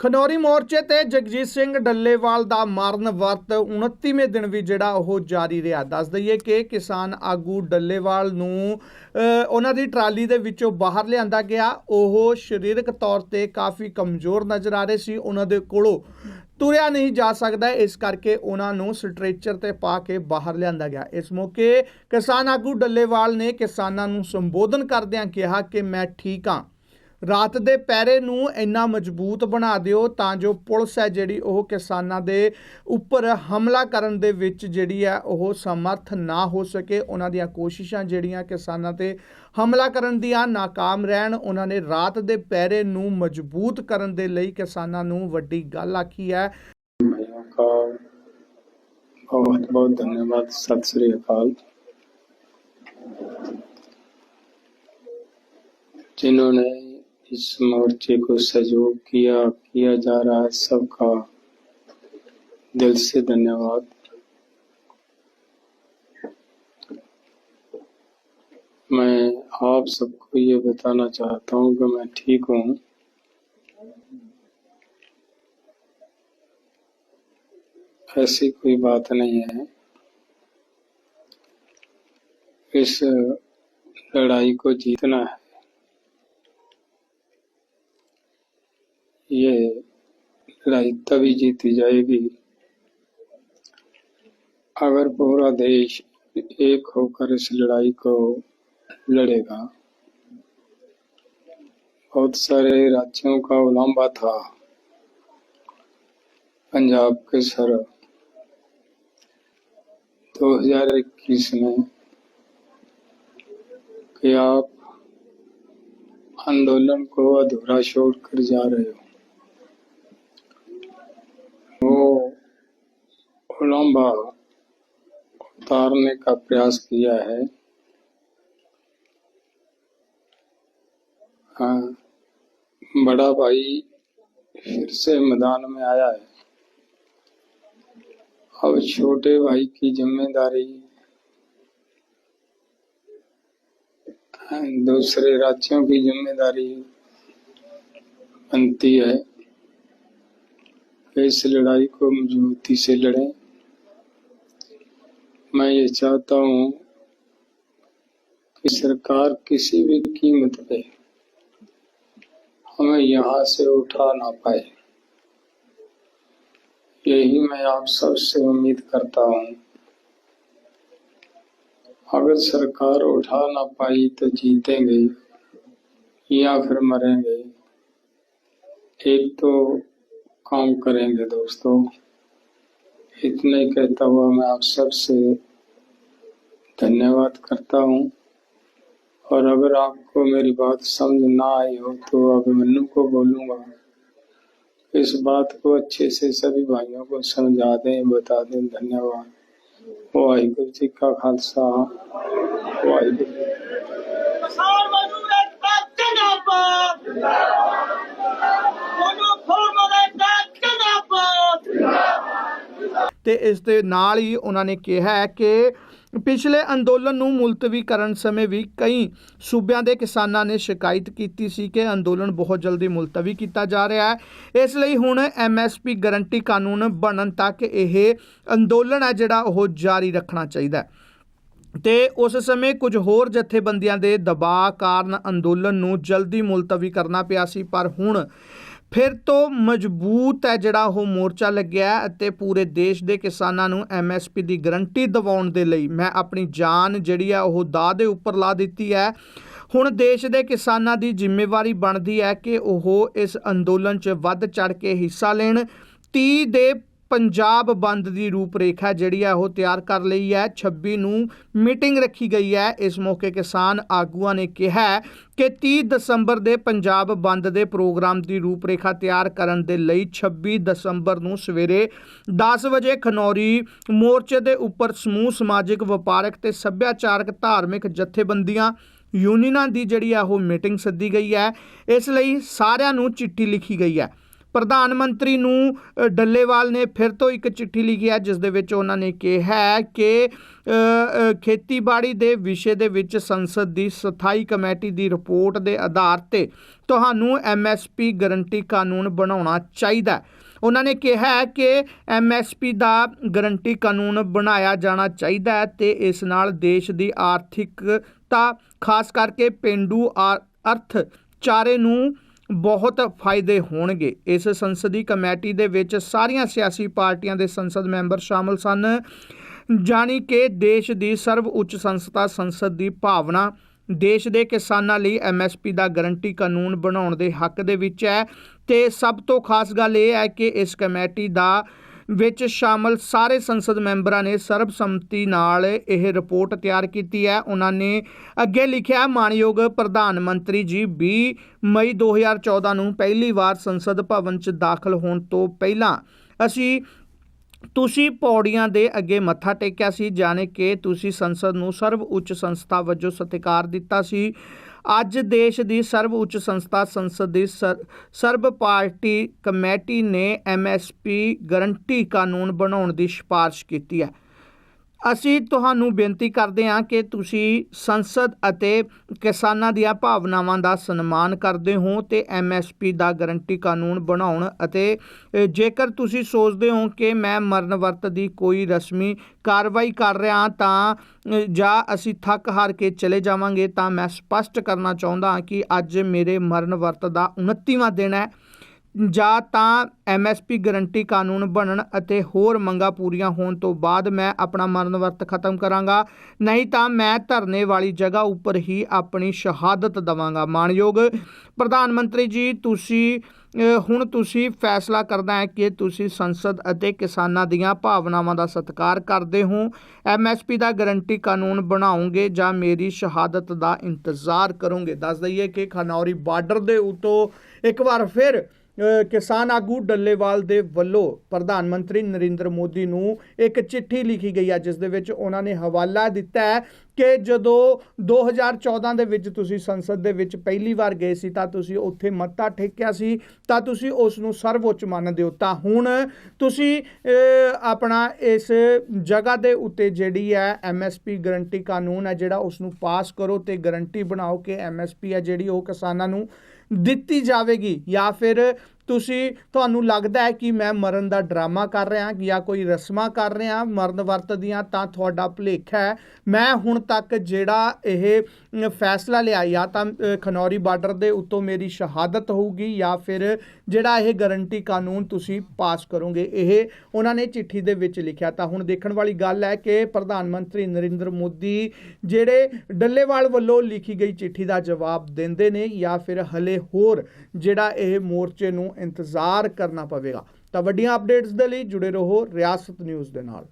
ਖਨੌਰੀ ਮੋਰਚੇ ਤੇ ਜਗਜੀਤ ਸਿੰਘ ਡੱਲੇਵਾਲ ਦਾ ਮਾਰਨ ਵਰਤ 29ਵੇਂ ਦਿਨ ਵੀ ਜਿਹੜਾ ਉਹ ਜਾਰੀ ਰਿਹਾ। ਦੱਸ ਦਈਏ ਕਿ ਕਿਸਾਨ ਆਗੂ ਡੱਲੇਵਾਲ ਨੂੰ ਉਹਨਾਂ ਦੀ ਟਰਾਲੀ ਦੇ ਵਿੱਚੋਂ ਬਾਹਰ ਲਿਆਂਦਾ ਗਿਆ। ਉਹ ਸਰੀਰਕ ਤੌਰ ਤੇ ਕਾਫੀ ਕਮਜ਼ੋਰ ਨਜ਼ਰ ਆ ਰਹੇ ਸੀ। ਉਹਨਾਂ ਦੇ ਕੋਲੋਂ ਤੁਰਿਆ ਨਹੀਂ ਜਾ ਸਕਦਾ। ਇਸ ਕਰਕੇ ਉਹਨਾਂ ਨੂੰ ਸਟ੍ਰੈਚਰ ਤੇ ਪਾ ਕੇ ਬਾਹਰ ਲਿਆਂਦਾ ਗਿਆ। ਇਸ ਮੌਕੇ ਕਿਸਾਨ ਆਗੂ ਡੱਲੇਵਾਲ ਨੇ ਕਿਸਾਨਾਂ ਨੂੰ ਸੰਬੋਧਨ ਕਰਦਿਆਂ ਕਿਹਾ ਕਿ ਮੈਂ ਠੀਕ ਹਾਂ। ਰਾਤ ਦੇ ਪਹਿਰੇ ਨੂੰ ਇੰਨਾ ਮਜ਼ਬੂਤ ਬਣਾ ਦਿਓ ਤਾਂ ਜੋ ਪੁਲਿਸ ਹੈ ਜਿਹੜੀ ਉਹ ਕਿਸਾਨਾਂ ਦੇ ਉੱਪਰ ਹਮਲਾ ਕਰਨ ਦੇ ਵਿੱਚ ਜਿਹੜੀ ਹੈ ਉਹ ਸਮਰਥ ਨਾ ਹੋ ਸਕੇ ਉਹਨਾਂ ਦੀਆਂ ਕੋਸ਼ਿਸ਼ਾਂ ਜਿਹੜੀਆਂ ਕਿਸਾਨਾਂ ਤੇ ਹਮਲਾ ਕਰਨ ਦੀਆਂ ਨਾਕਾਮ ਰਹਿਣ ਉਹਨਾਂ ਨੇ ਰਾਤ ਦੇ ਪਹਿਰੇ ਨੂੰ ਮਜ਼ਬੂਤ ਕਰਨ ਦੇ ਲਈ ਕਿਸਾਨਾਂ ਨੂੰ ਵੱਡੀ ਗੱਲ ਆਖੀ ਹੈ भाइयों का बहुत बहुत धन्यवाद सत श्री अकाल जिन्होंने इस मोर्चे को सहयोग किया किया जा रहा है सबका। दिल से धन्यवाद। मैं आप सबको ये बताना चाहता हूँ कि मैं ठीक हूँ। ऐसी कोई बात नहीं है। इस लड़ाई को जीतना है। ये लड़ाई तभी जीती जाएगी। अगर पूरा देश एक होकर इस लड़ाई को लड़ेगा। बहुत सारे राज्यों का उलाम्बा था। पंजाब के सर 2021 में कि आप आंदोलन को अधूरा छोड़कर जा रहे हो। उलम्बा उतारने का प्रयास किया है। हाँ, बड़ा भाई फिर से मैदान में आया है। अब छोटे भाई की ज़िम्मेदारी दूसरे राज्यों की ज़िम्मेदारी बनती है। इस लड़ाई को मजबूती से लड़ें। मैं ये चाहता हूँ कि सरकार किसी भी कीमत पे हमें यहाँ से उठा ना पाए। यही मैं आप सबसे उम्मीद करता हूँ। अगर सरकार उठा ना पाई तो जीतेंगे या फिर मरेंगे। एक तो काम करेंगे दोस्तों। इतना ही कहता हुआ मैं आप सबसे धन्यवाद करता हूँ। और अगर आपको मेरी बात समझ ना आई हो तो अभिमन्यु को बोलूँगा। इस बात को अच्छे से सभी भाइयों को समझा दें, बता दें, धन्यवाद। वाहिगुरु जी का खालसा। वाहिगुरु ਤੇ ਇਸ ਦੇ ਨਾਲ ਹੀ ਉਹਨਾਂ ਨੇ ਕਿਹਾ ਹੈ ਕਿ ਪਿਛਲੇ ਅੰਦੋਲਨ ਨੂੰ ਮੁਲਤਵੀ ਕਰਨ ਸਮੇਂ ਵੀ ਕਈ ਸੂਬਿਆਂ ਦੇ ਕਿਸਾਨਾਂ ਨੇ ਸ਼ਿਕਾਇਤ ਕੀਤੀ ਸੀ ਕਿ ਅੰਦੋਲਨ ਬਹੁਤ ਜਲਦੀ ਮੁਲਤਵੀ ਕੀਤਾ ਜਾ ਰਿਹਾ ਹੈ। ਇਸ ਲਈ ਹੁਣ ਐਮਐਸਪੀ ਗਾਰੰਟੀ ਕਾਨੂੰਨ ਬਣਨ ਤੱਕ ਇਹ ਅੰਦੋਲਨ ਹੈ ਜਿਹੜਾ ਉਹ ਜਾਰੀ ਰੱਖਣਾ ਚਾਹੀਦਾ ਹੈ। ਤੇ ਉਸ ਸਮੇਂ ਕੁਝ ਹੋਰ ਜਥੇਬੰਦੀਆਂ ਦੇ ਦਬਾਅ ਕਾਰਨ ਅੰਦੋਲਨ ਨੂੰ ਜਲਦੀ ਮੁਲਤਵੀ ਕਰਨਾ ਪਿਆ ਸੀ, ਪਰ ਹੁਣ ਫਿਰ ਤੋਂ ਮਜ਼ਬੂਤ ਹੈ ਜਿਹੜਾ ਉਹ ਮੋਰਚਾ ਲੱਗਿਆ ਅਤੇ ਪੂਰੇ ਦੇਸ਼ ਦੇ ਕਿਸਾਨਾਂ ਨੂੰ ਐਮਐਸਪੀ ਦੀ ਗਰੰਟੀ ਦਿਵਾਉਣ ਦੇ ਲਈ ਮੈਂ ਆਪਣੀ ਜਾਨ ਜਿਹੜੀ ਹੈ ਉਹ ਦਾਅ ਦੇ ਉੱਪਰ ਲਾ ਦਿੱਤੀ ਹੈ। ਹੁਣ ਦੇਸ਼ ਦੇ ਕਿਸਾਨਾਂ ਦੀ ਜ਼ਿੰਮੇਵਾਰੀ ਬਣਦੀ ਹੈ ਕਿ ਉਹ ਇਸ ਅੰਦੋਲਨ 'ਚ ਵੱਧ ਚੜ ਕੇ ਹਿੱਸਾ ਲੈਣ। 30 ਦੇ ਪੰਜਾਬ ਬੰਦ ਦੀ ਰੂਪਰੇਖਾ ਜਿਹੜੀ ਹੈ ਉਹ ਤਿਆਰ ਕਰ ਲਈ ਹੈ। 26 ਨੂੰ ਮੀਟਿੰਗ ਰੱਖੀ ਗਈ ਹੈ। ਇਸ ਮੌਕੇ ਕਿਸਾਨ ਆਗੂਆਂ ਨੇ ਕਿਹਾ ਕਿ 30 ਦਸੰਬਰ ਦੇ ਪੰਜਾਬ ਬੰਦ ਦੇ ਪ੍ਰੋਗਰਾਮ ਦੀ ਰੂਪਰੇਖਾ ਤਿਆਰ ਕਰਨ ਦੇ ਲਈ 26 ਦਸੰਬਰ ਨੂੰ ਸਵੇਰੇ 10 ਵਜੇ ਖਨੌਰੀ ਮੋਰਚੇ ਦੇ ਉੱਪਰ ਸਮੂਹ ਸਮਾਜਿਕ, ਵਪਾਰਕ ਤੇ ਸੱਭਿਆਚਾਰਕ, ਧਾਰਮਿਕ ਜਥੇਬੰਦੀਆਂ ਯੂਨੀਅਨਾਂ ਦੀ ਜਿਹੜੀ ਆ ਉਹ ਮੀਟਿੰਗ ਸੱਦੀ ਗਈ ਹੈ। ਇਸ ਲਈ ਸਾਰਿਆਂ ਨੂੰ ਚਿੱਠੀ ਲਿਖੀ ਗਈ ਹੈ। ਪ੍ਰਧਾਨ ਮੰਤਰੀ ਨੂੰ ਡੱਲੇਵਾਲ ਨੇ ਫਿਰ ਤੋਂ ਇੱਕ ਚਿੱਠੀ ਲਿਖੀ ਹੈ, ਜਿਸ ਦੇ ਵਿੱਚ ਉਹਨਾਂ ਨੇ ਕਿਹਾ ਹੈ ਕਿ ਖੇਤੀਬਾੜੀ ਦੇ ਵਿਸ਼ੇ ਦੇ ਵਿੱਚ ਸੰਸਦ ਦੀ ਸਥਾਈ ਕਮੇਟੀ ਦੀ ਰਿਪੋਰਟ ਦੇ ਆਧਾਰ ਤੇ ਤੁਹਾਨੂੰ ਐਮਐਸਪੀ ਗਰੰਟੀ ਕਾਨੂੰਨ ਬਣਾਉਣਾ ਚਾਹੀਦਾ ਹੈ। ਉਹਨਾਂ ਨੇ ਕਿਹਾ ਹੈ ਕਿ ਐਮਐਸਪੀ ਦਾ ਗਰੰਟੀ ਕਾਨੂੰਨ ਬਣਾਇਆ ਜਾਣਾ ਚਾਹੀਦਾ ਹੈ ਤੇ ਇਸ ਨਾਲ ਦੇਸ਼ ਦੀ ਆਰਥਿਕਤਾ, ਖਾਸ ਕਰਕੇ ਪਿੰਡੂ ਆ- ਅਰਥਚਾਰੇ ਨੂੰ ਬਹੁਤ ਫਾਇਦੇ ਹੋਣਗੇ। ਇਸ ਸੰਸਦੀ ਕਮੇਟੀ ਦੇ ਵਿੱਚ ਸਾਰੀਆਂ ਸਿਆਸੀ ਪਾਰਟੀਆਂ ਦੇ ਸੰਸਦ ਮੈਂਬਰ ਸ਼ਾਮਲ ਸਨ। ਜਾਣੀ ਕਿ ਦੇਸ਼ ਦੀ ਸਰਵ ਉੱਚ ਸੰਸਥਾ ਸੰਸਦ ਦੀ ਭਾਵਨਾ ਦੇਸ਼ ਦੇ ਕਿਸਾਨਾਂ ਲਈ ਐਮਐਸਪੀ ਦਾ ਗਰੰਟੀ ਕਾਨੂੰਨ ਬਣਾਉਣ ਦੇ ਹੱਕ ਦੇ ਵਿੱਚ ਹੈ। ਤੇ ਸਭ ਤੋਂ ਖਾਸ ਗੱਲ ਇਹ ਹੈ ਕਿ ਇਸ ਕਮੇਟੀ ਦਾ ਵਿੱਚ ਸ਼ਾਮਲ ਸਾਰੇ ਸੰਸਦ ਮੈਂਬਰਾਂ ਨੇ ਸਰਬਸੰਮਤੀ ਨਾਲ ਇਹ ਰਿਪੋਰਟ ਤਿਆਰ ਕੀਤੀ ਹੈ। ਉਹਨਾਂ ਨੇ ਅੱਗੇ ਲਿਖਿਆ ਮਾਨਯੋਗ ਪ੍ਰਧਾਨ ਮੰਤਰੀ ਜੀ 20 ਮਈ 2014 ਨੂੰ ਪਹਿਲੀ ਵਾਰ ਸੰਸਦ ਭਵਨ 'ਚ ਦਾਖਲ ਹੋਣ ਤੋਂ ਪਹਿਲਾਂ ਅਸੀਂ ਤੁਸੀਂ ਪੌੜੀਆਂ ਦੇ ਅੱਗੇ ਮੱਥਾ ਟੇਕਿਆ ਸੀ, ਜਾਣੇ ਕਿ ਤੁਸੀਂ ਸੰਸਦ ਨੂੰ ਸਰਵ ਉੱਚ ਸੰਸਥਾ ਵਜੋਂ ਸਤਿਕਾਰ ਦਿੱਤਾ ਸੀ। ਅੱਜ ਦੇਸ਼ ਦੀ ਸਰਵ ਉੱਚ ਸੰਸਥਾ ਸੰਸਦ ਦੀ ਸਰ- ਸਰਬ ਪਾਰਟੀ ਕਮੇਟੀ ਨੇ ਐਮਐਸਪੀ ਗਰੰਟੀ ਕਾਨੂੰਨ ਬਣਾਉਣ ਦੀ ਸਿਫਾਰਿਸ਼ ਕੀਤੀ ਹੈ। ਅਸੀਂ ਤੁਹਾਨੂੰ ਬੇਨਤੀ ਕਰਦੇ ਹਾਂ ਕਿ ਤੁਸੀਂ ਸੰਸਦ ਅਤੇ ਕਿਸਾਨਾਂ ਦੀਆਂ ਭਾਵਨਾਵਾਂ ਦਾ ਸਨਮਾਨ ਕਰਦੇ ਹੋ ਤੇ ਐਮਐਸਪੀ ਦਾ ਗਰੰਟੀ ਕਾਨੂੰਨ ਬਣਾਉਣ ਅਤੇ ਜੇਕਰ ਤੁਸੀਂ ਸੋਚਦੇ ਹੋ ਕਿ ਮੈਂ ਮਰਨ ਵਰਤ ਦੀ ਕੋਈ ਰਸਮੀ ਕਾਰਵਾਈ ਕਰ ਰਿਹਾ ਤਾਂ ਜਾਂ ਅਸੀਂ ਥੱਕ ਹਾਰ ਕੇ ਚਲੇ ਜਾਵਾਂਗੇ ਤਾਂ ਮੈਂ ਸਪਸ਼ਟ ਕਰਨਾ ਚਾਹੁੰਦਾ ਹਾਂ ਕਿ ਅੱਜ ਮੇਰੇ ਮਰਨ ਵਰਤ ਦਾ 29ਵਾਂ ਦਿਨ ਹੈ। ਜਾਂ ਤਾਂ ਐਮਐਸਪੀ ਗਰੰਟੀ ਕਾਨੂੰਨ ਬਣਨ ਅਤੇ ਹੋਰ ਮੰਗਾਂ ਪੂਰੀਆਂ ਹੋਣ ਤੋਂ ਬਾਅਦ ਮੈਂ ਆਪਣਾ ਮਰਨ ਵਰਤ ਖਤਮ ਕਰਾਂਗਾ। ਨਹੀਂ ਤਾਂ ਮੈਂ ਧਰਨੇ ਵਾਲੀ ਜਗ੍ਹਾ ਉੱਪਰ ਹੀ ਆਪਣੀ ਸ਼ਹਾਦਤ ਦਵਾਂਗਾ। ਮਾਨਯੋਗ ਪ੍ਰਧਾਨ ਮੰਤਰੀ ਜੀ, ਤੁਸੀਂ ਹੁਣ ਤੁਸੀਂ ਫੈਸਲਾ ਕਰਨਾ ਹੈ ਕਿ ਤੁਸੀਂ ਸੰਸਦ ਅਤੇ ਕਿਸਾਨਾਂ ਦੀਆਂ ਭਾਵਨਾਵਾਂ ਦਾ ਸਤਿਕਾਰ ਕਰਦੇ ਹੋ। ਐਮਐਸਪੀ ਦਾ ਗਰੰਟੀ ਕਾਨੂੰਨ ਬਣਾਓਗੇ ਜਾਂ ਮੇਰੀ ਸ਼ਹਾਦਤ ਦਾ ਇੰਤਜ਼ਾਰ ਕਰੋਗੇ? ਦੱਸ ਦਈਏ ਕਿ ਖਨੌਰੀ ਬਾਰਡਰ ਦੇ ਉਤੋਂ ਇੱਕ ਵਾਰ ਫਿਰ ਕਿਸਾਨ ਆਗੂ ਡੱਲੇਵਾਲ ਦੇ ਵੱਲੋਂ ਪ੍ਰਧਾਨ ਮੰਤਰੀ ਨਰਿੰਦਰ ਮੋਦੀ ਨੂੰ ਇੱਕ ਚਿੱਠੀ ਲਿਖੀ ਗਈ ਹੈ, ਜਿਸ ਦੇ ਵਿੱਚ ਉਹਨਾਂ ਨੇ ਹਵਾਲਾ ਦਿੱਤਾ ਹੈ ਕਿ ਜਦੋਂ 2014 ਦੇ ਵਿੱਚ ਤੁਸੀਂ ਸੰਸਦ ਦੇ ਵਿੱਚ ਪਹਿਲੀ ਵਾਰ ਗਏ ਸੀ, ਤਾਂ ਤੁਸੀਂ ਉੱਥੇ ਮੱਤਾ ਟੇਕਿਆ ਸੀ, ਤਾਂ ਤੁਸੀਂ ਉਸ ਨੂੰ ਸਰਵਉੱਚ ਮੰਨਦੇ ਹੋ। ਤਾਂ ਹੁਣ ਤੁਸੀਂ ਆਪਣਾ ਇਸ ਜਗ੍ਹਾ ਦੇ ਉੱਤੇ ਜਿਹੜੀ ਹੈ ਐਮਐਸਪੀ ਗਰੰਟੀ ਕਾਨੂੰਨ ਹੈ, ਜਿਹੜਾ ਉਸ ਨੂੰ ਪਾਸ ਕਰੋ ਤੇ ਗਰੰਟੀ ਬਣਾਓ ਕਿ ਐਮਐਸਪੀ ਹੈ ਜਿਹੜੀ ਉਹ ਕਿਸਾਨਾਂ ਨੂੰ ਦਿੱਤੀ ਜਾਵੇਗੀ ਜਾਂ ਫਿਰ ਤੁਸੀਂ, ਤੁਹਾਨੂੰ ਲੱਗਦਾ ਹੈ ਕਿ ਮੈਂ ਮਰਨ ਦਾ ਡਰਾਮਾ ਕਰ ਰਿਹਾ ਜਾਂ ਕੋਈ ਰਸਮਾਂ ਕਰ ਰਿਹਾ ਮਰਨ ਵਰਤ ਦੀਆਂ, ਤਾਂ ਤੁਹਾਡਾ ਭੁਲੇਖਾ ਹੈ। ਮੈਂ ਹੁਣ ਤੱਕ ਜਿਹੜਾ ਇਹ ਫੈਸਲਾ ਲਿਆ, ਜਾਂ ਤਾਂ ਖਨੌਰੀ ਬਾਰਡਰ ਦੇ ਉੱਤੋਂ ਮੇਰੀ ਸ਼ਹਾਦਤ ਹੋਊਗੀ, ਜਾਂ ਫਿਰ ਜਿਹੜਾ ਇਹ ਗਰੰਟੀ ਕਾਨੂੰਨ ਤੁਸੀਂ ਪਾਸ ਕਰੋਗੇ, ਇਹ ਉਹਨਾਂ ਨੇ ਚਿੱਠੀ ਦੇ ਵਿੱਚ ਲਿਖਿਆ। ਤਾਂ ਹੁਣ ਦੇਖਣ ਵਾਲੀ ਗੱਲ ਹੈ ਕਿ ਪ੍ਰਧਾਨ ਮੰਤਰੀ ਨਰਿੰਦਰ ਮੋਦੀ ਜਿਹੜੇ ਡੱਲੇਵਾਲ ਵੱਲੋਂ ਲਿਖੀ ਗਈ ਚਿੱਠੀ ਦਾ ਜਵਾਬ ਦਿੰਦੇ ਨੇ, ਜਾਂ ਫਿਰ ਹਲੇ ਹੋਰ ਜਿਹੜਾ ਇਹ ਮੋਰਚੇ ਨੂੰ ਇੰਤਜ਼ਾਰ ਕਰਨਾ ਪਵੇਗਾ। ਤਾਂ ਵੱਡੀਆਂ ਅਪਡੇਟਸ ਦੇ ਲਈ ਜੁੜੇ ਰਹੋ ਰਿਆਸਤ ਨਿਊਜ਼ ਦੇ ਨਾਲ।